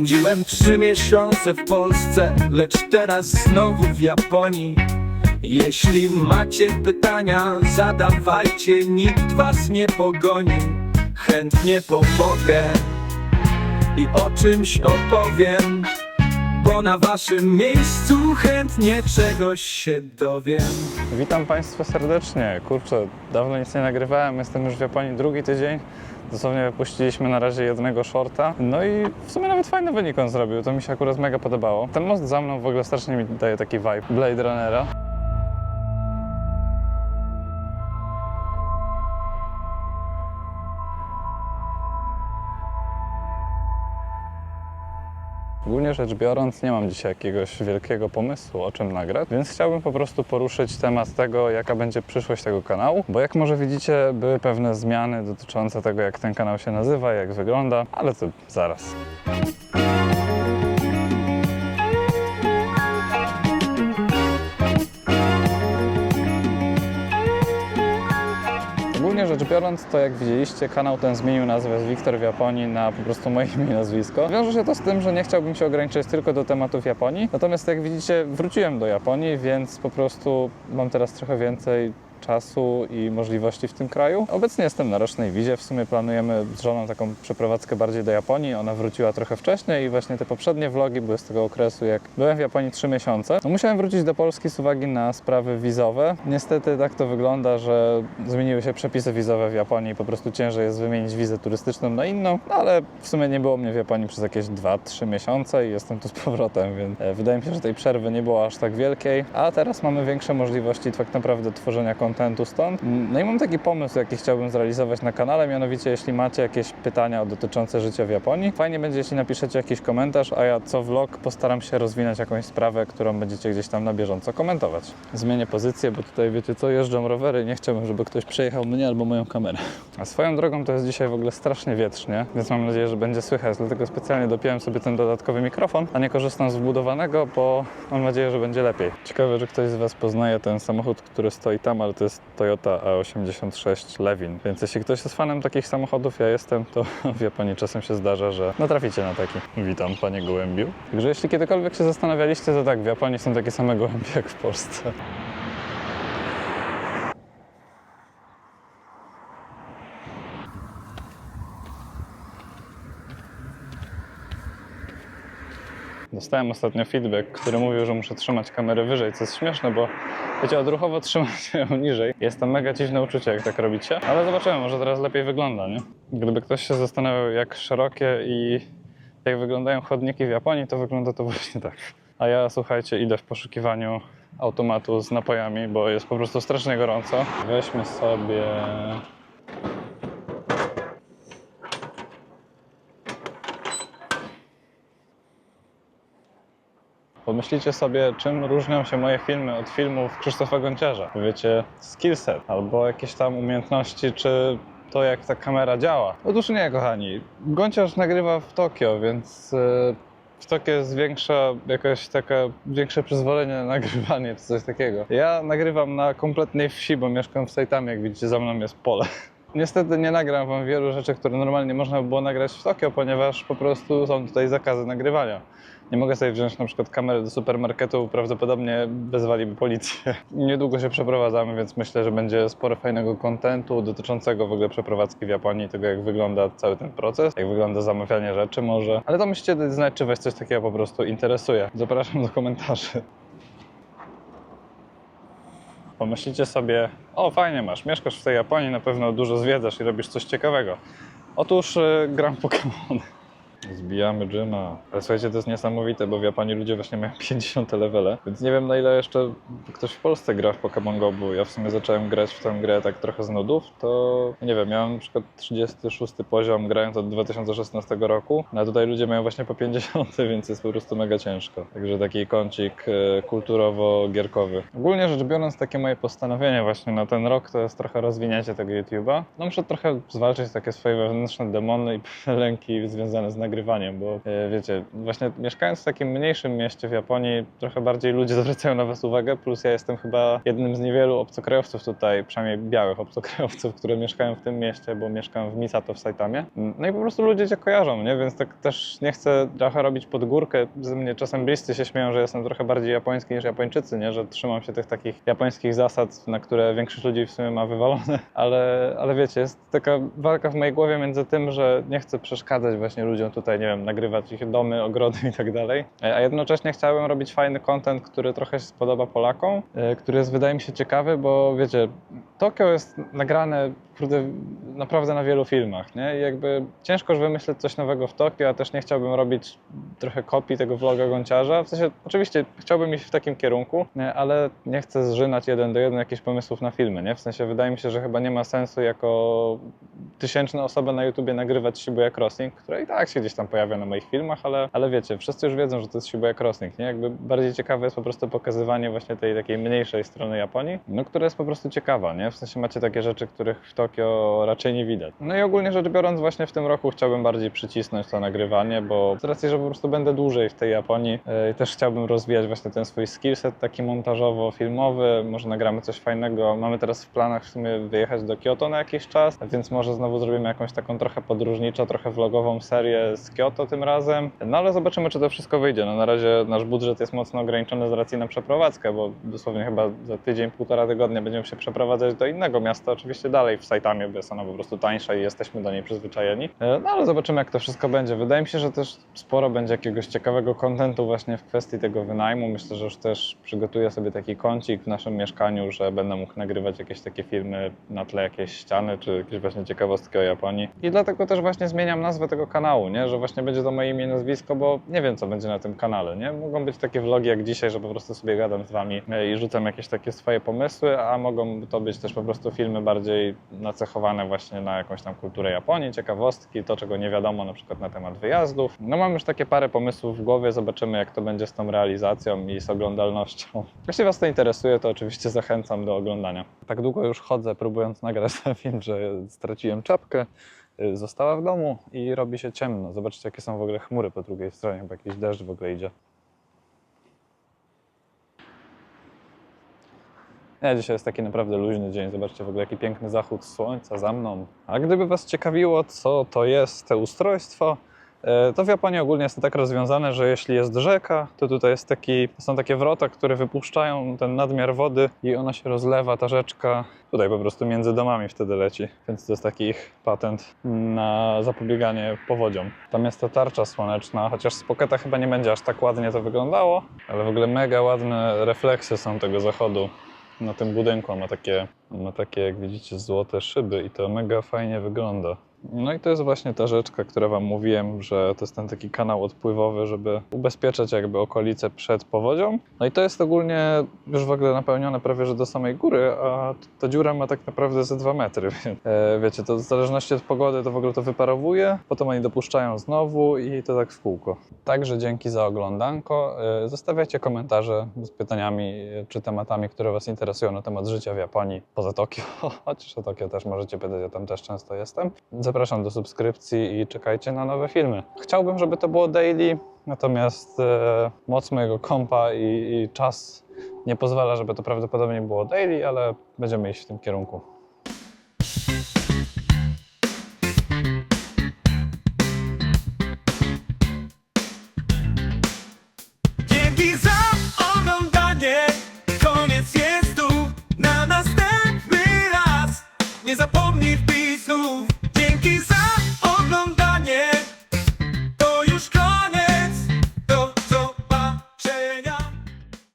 Spędziłem trzy miesiące w Polsce, lecz teraz znowu w Japonii. Jeśli macie pytania, zadawajcie, nikt was nie pogoni. Chętnie pomogę i o czymś opowiem, bo na waszym miejscu chętnie czegoś się dowiem. Witam Państwa serdecznie. Kurczę, dawno nic nie nagrywałem, jestem już w Japonii drugi tydzień. Dosłownie wypuściliśmy na razie jednego shorta. No i w sumie nawet fajny wynik on zrobił, to mi się akurat mega podobało. Ten most za mną w ogóle strasznie mi daje taki vibe Blade Runnera. Ogólnie rzecz biorąc, nie mam dzisiaj jakiegoś wielkiego pomysłu, o czym nagrać, więc chciałbym po prostu poruszyć temat tego, jaka będzie przyszłość tego kanału, bo jak może widzicie, były pewne zmiany dotyczące tego, jak ten kanał się nazywa, jak wygląda, ale to zaraz. Biorąc, to jak widzieliście, kanał ten zmienił nazwę z Wiktor w Japonii na po prostu moje imię i nazwisko. Wiąże się to z tym, że nie chciałbym się ograniczać tylko do tematów Japonii. Natomiast jak widzicie, wróciłem do Japonii, więc po prostu mam teraz trochę więcej czasu i możliwości w tym kraju. Obecnie jestem na rocznej wizie, w sumie planujemy z żoną taką przeprowadzkę bardziej do Japonii. Ona wróciła trochę wcześniej i właśnie te poprzednie vlogi były z tego okresu, jak byłem w Japonii 3 miesiące. No musiałem wrócić do Polski z uwagi na sprawy wizowe. Niestety tak to wygląda, że zmieniły się przepisy wizowe w Japonii, po prostu ciężej jest wymienić wizę turystyczną na inną, no ale w sumie nie było mnie w Japonii przez jakieś 2-3 miesiące i jestem tu z powrotem, więc e, wydaje mi się, że tej przerwy nie było aż tak wielkiej, a teraz mamy większe możliwości tak naprawdę tworzenia kontentu stąd. No i mam taki pomysł, jaki chciałbym zrealizować na kanale, mianowicie jeśli macie jakieś pytania dotyczące życia w Japonii, fajnie będzie, jeśli napiszecie jakiś komentarz, a ja co vlog postaram się rozwinąć jakąś sprawę, którą będziecie gdzieś tam na bieżąco komentować. Zmienię pozycję, bo tutaj wiecie co, jeżdżą rowery, nie chciałbym, żeby ktoś przejechał mnie albo moją kamerę. A swoją drogą to jest dzisiaj w ogóle strasznie wietrznie, więc mam nadzieję, że będzie słychać, dlatego specjalnie dopiąłem sobie ten dodatkowy mikrofon, a nie korzystam z wbudowanego, bo mam nadzieję, że będzie lepiej. Ciekawe, że ktoś z Was poznaje ten samochód, który stoi tam, ale to jest Toyota A86 Levin, więc jeśli ktoś jest fanem takich samochodów, ja jestem, to w Japonii czasem się zdarza, że natraficie na taki. Witam, Panie Gołębiu. Także jeśli kiedykolwiek się zastanawialiście, to tak, w Japonii są takie same gołębie jak w Polsce. Dostałem ostatnio feedback, który mówił, że muszę trzymać kamerę wyżej, co jest śmieszne, bo wiecie, odruchowo trzymam się niżej. Jest to mega dziwne uczucie, jak tak robicie, ale zobaczymy, może teraz lepiej wygląda, nie? Gdyby ktoś się zastanawiał, jak szerokie i jak wyglądają chodniki w Japonii, to wygląda to właśnie tak. A ja, słuchajcie, idę w poszukiwaniu automatu z napojami, bo jest po prostu strasznie gorąco. Weźmy sobie Pomyślicie sobie, czym różnią się moje filmy od filmów Krzysztofa Gonciarza. Powiecie skillset albo jakieś tam umiejętności, czy to jak ta kamera działa. Otóż nie, kochani. Gonciarz nagrywa w Tokio, więc e, w Tokio jest większa, taka, większe przyzwolenie na nagrywanie, czy coś takiego. Ja nagrywam na kompletnej wsi, bo mieszkam w Saitamie, jak widzicie, za mną jest pole. Niestety nie nagram wam wielu rzeczy, które normalnie można by było nagrać w Tokio, ponieważ po prostu są tutaj zakazy nagrywania. Nie mogę sobie wziąć na przykład kamery do supermarketu, prawdopodobnie wezwaliby policję. Niedługo się przeprowadzamy, więc myślę, że będzie sporo fajnego kontentu dotyczącego w ogóle przeprowadzki w Japonii, tego jak wygląda cały ten proces, jak wygląda zamawianie rzeczy może. Ale to musicie znać, czy was coś takiego po prostu interesuje. Zapraszam do komentarzy. Pomyślicie sobie, o fajnie masz, mieszkasz w tej Japonii, na pewno dużo zwiedzasz i robisz coś ciekawego. Otóż yy, gram Pokémon. Zbijamy Gyma. Ale słuchajcie, to jest niesamowite, bo w Japonii ludzie właśnie mają 50 levele, więc nie wiem na ile jeszcze ktoś w Polsce gra w Pokémon Go, bo ja w sumie zacząłem grać w tę grę tak trochę z nudów, to nie wiem, miałem na przykład 36 poziom grając od 2016 roku, no a tutaj ludzie mają właśnie po 50, więc jest po prostu mega ciężko. Także taki kącik e, kulturowo-gierkowy. Ogólnie rzecz biorąc, takie moje postanowienie właśnie na ten rok to jest trochę rozwinięcie tego YouTube'a. No muszę trochę zwalczyć takie swoje wewnętrzne demony i lęki związane z nagrywaniem, bo e, wiecie, właśnie mieszkając w takim mniejszym mieście w Japonii, trochę bardziej ludzie zwracają na was uwagę, plus ja jestem chyba jednym z niewielu obcokrajowców tutaj, przynajmniej białych obcokrajowców, które mieszkają w tym mieście, bo mieszkam w Misato w Saitamie. No i po prostu ludzie cię kojarzą, nie? Więc tak też nie chcę trochę robić pod górkę. Ze mnie czasem bliscy się śmieją, że jestem trochę bardziej japoński niż Japończycy, nie? Że trzymam się tych takich japońskich zasad, na które większość ludzi w sumie ma wywalone, ale, ale wiecie, jest taka walka w mojej głowie między tym, że nie chcę przeszkadzać właśnie ludziom tutaj, nie wiem, nagrywać ich domy, ogrody i tak dalej, a jednocześnie chciałem robić fajny content, który trochę się spodoba Polakom, e, który jest wydaje mi się ciekawy, bo wiecie, Tokio jest nagrane kurde, naprawdę na wielu filmach, nie? I jakby ciężko już wymyśleć coś nowego w Tokio, a też nie chciałbym robić trochę kopii tego vloga Gonciarza. W sensie, oczywiście chciałbym iść w takim kierunku, nie? ale nie chcę zżynać jeden do jeden jakichś pomysłów na filmy, nie? W sensie, wydaje mi się, że chyba nie ma sensu jako tysięczna osoba na YouTubie nagrywać Shibuya Crossing, która i tak się gdzieś tam pojawia na moich filmach, ale, ale wiecie, wszyscy już wiedzą, że to jest Shibuya Crossing, nie? Jakby bardziej ciekawe jest po prostu pokazywanie właśnie tej takiej mniejszej strony Japonii, no która jest po prostu ciekawa, nie? W sensie macie takie rzeczy, których w Tokio raczej nie widać. No i ogólnie rzecz biorąc właśnie w tym roku chciałbym bardziej przycisnąć to nagrywanie, bo z racji, że po prostu będę dłużej w tej Japonii e, też chciałbym rozwijać właśnie ten swój skillset taki montażowo-filmowy, może nagramy coś fajnego. Mamy teraz w planach w sumie wyjechać do Kyoto na jakiś czas, więc może znowu zrobimy jakąś taką trochę podróżniczą, trochę vlogową serię z Kyoto tym razem. No ale zobaczymy, czy to wszystko wyjdzie. No na razie nasz budżet jest mocno ograniczony z racji na przeprowadzkę, bo dosłownie chyba za tydzień, półtora tygodnia będziemy się przeprowadzać do innego miasta, oczywiście dalej w Saitamie, bo jest ona po prostu tańsza i jesteśmy do niej przyzwyczajeni. E, No ale zobaczymy, jak to wszystko będzie. Wydaje mi się, że też sporo będzie jakiegoś ciekawego kontentu właśnie w kwestii tego wynajmu. Myślę, że już też przygotuję sobie taki kącik w naszym mieszkaniu, że będę mógł nagrywać jakieś takie filmy na tle jakiejś ściany, czy jakieś właśnie ciekawostki o Japonii. I dlatego też właśnie zmieniam nazwę tego kanału, nie? Że właśnie będzie to moje imię i nazwisko, bo nie wiem, co będzie na tym kanale, nie? Mogą być takie vlogi jak dzisiaj, że po prostu sobie gadam z wami e, i rzucam jakieś takie swoje pomysły, a mogą to być też po prostu filmy bardziej nacechowane właśnie na jakąś tam kulturę Japonii, ciekawostki, to czego nie wiadomo na przykład na temat wyjazdów. No mam już takie parę pomysłów w głowie, zobaczymy jak to będzie z tą realizacją i z oglądalnością. Jeśli was to interesuje, to oczywiście zachęcam do oglądania. Tak długo już chodzę próbując nagrać ten film, że straciłem czapkę. y, Została w domu i robi się ciemno. Zobaczcie, jakie są w ogóle chmury po drugiej stronie, chyba jakiś deszcz w ogóle idzie. Nie, dzisiaj jest taki naprawdę luźny dzień. Zobaczcie w ogóle, jaki piękny zachód słońca za mną. A gdyby Was ciekawiło, co to jest te ustrojstwo, e, to w Japonii ogólnie jest to tak rozwiązane, że jeśli jest rzeka, to tutaj jest taki, są takie wrota, które wypuszczają ten nadmiar wody i ona się rozlewa, ta rzeczka tutaj po prostu między domami wtedy leci. Więc to jest taki ich patent na zapobieganie powodziom. Tam jest ta tarcza słoneczna, chociaż z poketa chyba nie będzie aż tak ładnie to wyglądało, ale w ogóle mega ładne refleksy są tego zachodu na tym budynku. Ma takie, ma takie, jak widzicie, złote szyby i to mega fajnie wygląda. No i to jest właśnie ta rzeczka, która Wam mówiłem, że to jest ten taki kanał odpływowy, żeby ubezpieczać jakby okolice przed powodzią. No i to jest ogólnie już w ogóle napełnione prawie że do samej góry, a ta dziura ma tak naprawdę ze 2 metry. E, wiecie, to w zależności od pogody to w ogóle to wyparowuje, potem oni dopuszczają znowu i to tak w kółko. Także dzięki za oglądanko. E, Zostawiajcie komentarze z pytaniami e, czy tematami, które Was interesują na temat życia w Japonii poza Tokio. Chociaż o Tokio też możecie pytać, ja tam też często jestem. Zapraszam do subskrypcji i czekajcie na nowe filmy. Chciałbym, żeby to było daily, natomiast e, moc mojego kompa i, i czas nie pozwala, żeby to prawdopodobnie było daily, ale będziemy iść w tym kierunku.